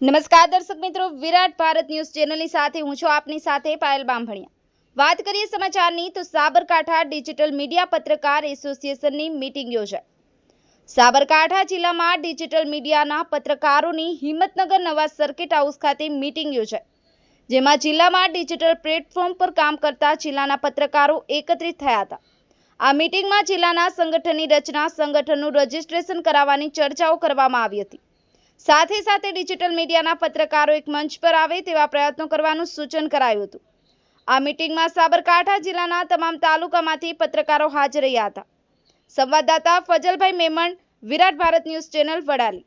નમસ્કાર દર્શક મિત્રો, વિરાટ ભારત ન્યૂઝ ચેનલની સાથે હું છું આપની સાથે પાયલ બામભણિયા. વાત કરીએ સમાચારની તો સાબરકાંઠા ડિજિટલ મીડિયા પત્રકાર એસોસિએશનની મીટિંગ યોજાઈ. સાબરકાંઠા જિલ્લામાં ડિજિટલ મીડિયાના પત્રકારોની હિંમતનગર નવા સર્કિટ હાઉસ ખાતે મીટિંગ યોજાઈ. જેમાં જિલ્લામાં ડિજિટલ પ્લેટફોર્મ પર કામ કરતા જિલ્લાના પત્રકારો એકત્રિત થયા હતા. આ મીટિંગમાં જિલ્લાના સંગઠનની રચના, સંગઠનનું રજિસ્ટ્રેશન કરાવવાની ચર્ચાઓ કરવામાં આવી હતી. સાથે સાથે ડિજિટલ મીડિયાના પત્રકારો એક મંચ પર આવે તેવા પ્રયત્નો કરવાનું સૂચન કરાયું હતું. આ મીટિંગમાં સાબરકાંઠા જિલ્લાના તમામ તાલુકામાંથી પત્રકારો હાજર રહ્યા હતા. સંવાદદાતા ફજલભાઈ મેમણ, વિરાટ ભારત ન્યૂઝ ચેનલ વડાલી.